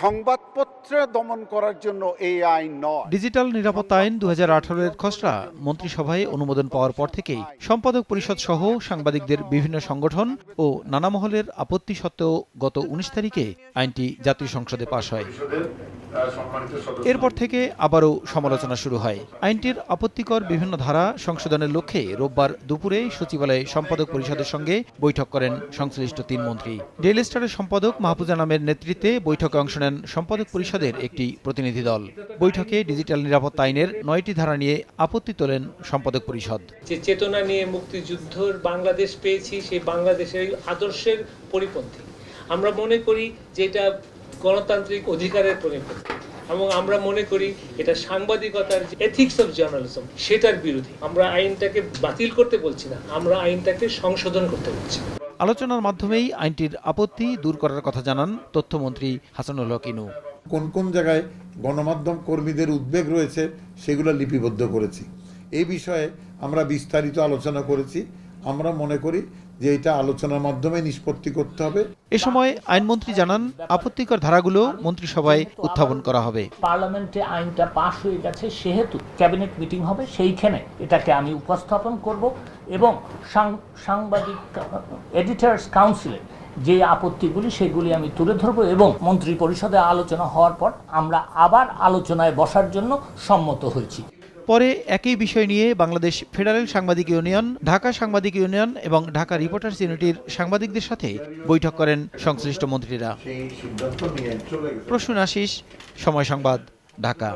সংবাদপত্রে দমন করার জন্য এই আইন নয়। ডিজিটাল নিরাপত্তা আইন দু এর খসড়া মন্ত্রিসভায় অনুমোদন পাওয়ার পর থেকেই সম্পাদক পরিষদ সহ সাংবাদিকদের বিভিন্ন সংগঠন ও নানা মহলের আপত্তি সত্ত্বেও গত উনিশ তারিখে আইনটি জাতীয় সংসদে পাশ হয়। এরপর থেকে আবারও সমালোচনা শুরু হয়। আইনটির আপত্তিকর বিভিন্ন ধারা সংশোধনের লক্ষ্যে রোববার দুপুরে সচিবালয়ে সম্পাদক পরিষদের সঙ্গে বৈঠক করেন সংশ্লিষ্ট তিন মন্ত্রী। ডেইলি স্টারের সম্পাদক মাহফুজা নামের নেতৃত্বে বৈঠকে অংশ নেন সম্পাদক পরিষদের একটি প্রতিনিধি দল। বৈঠকে ডিজিটাল নিরাপত্তা আইনের নয়টি ধারা নিয়ে আপত্তি তোলেন সম্পাদক পরিষদ। যে চেতনা নিয়ে মুক্তিযুদ্ধর বাংলাদেশ পেয়েছি, সেই বাংলাদেশের আদর্শের পরিপন্থী। আমরা মনে করি যে এটা গণতান্ত্রিক অধিকারের পরিপন্থী এবং আমরা মনে করি এটা সাংবাদিকতার এথিক্স অফ জার্নালিজম সেটার বিরোধী আমরা আইনটাকে বাতিল করতে বলছি না, আমরা আইনটাকে সংশোধন করতে বলছি। আলোচনার মাধ্যমেই আইনটির আপত্তি দূর করার কথা জানান তথ্যমন্ত্রী হাসানুল হকিনু কোন কোন জায়গায় গণমাধ্যম কর্মীদের উদ্বেগ রয়েছে, সেগুলো লিপিবদ্ধ করেছি। এই বিষয়ে আমরা বিস্তারিত আলোচনা করেছি। আমরা মনে করি যে এটা আলোচনার মাধ্যমে নিষ্পত্তি করতে হবে। এ সময় আইনমন্ত্রী জানান আপত্তিকর ধারাগুলো মন্ত্রিসভায় উত্থাপন করা হবে। পার্লামেন্টে আইনটা পাশ হয়ে গেছে সেহেতু ক্যাবিনেট মিটিং হবে সেইখানে এটাকে আমি উপস্থাপন করব এবং সাং- সাংবাদিক এডিটার্স কাউন্সিলে যে আপত্তিগুলি সেগুলি আমি তুলে ধরবো এবং মন্ত্রী পরিষদে আলোচনা হওয়ার পর আমরা আবার আলোচনায় বসার জন্য সম্মত হয়েছি। পরে একই বিষয় নিয়ে বাংলাদেশ ফেডারেল সাংবাদিক ইউনিয়ন, ঢাকা সাংবাদিক ইউনিয়ন এবং ঢাকা রিপোর্টার্স ইউনিটির সাংবাদিকদের সাথে বৈঠক করেন সংশ্লিষ্ট মন্ত্রীরা। প্রসূন আশিস সময় সংবাদ, ঢাকা।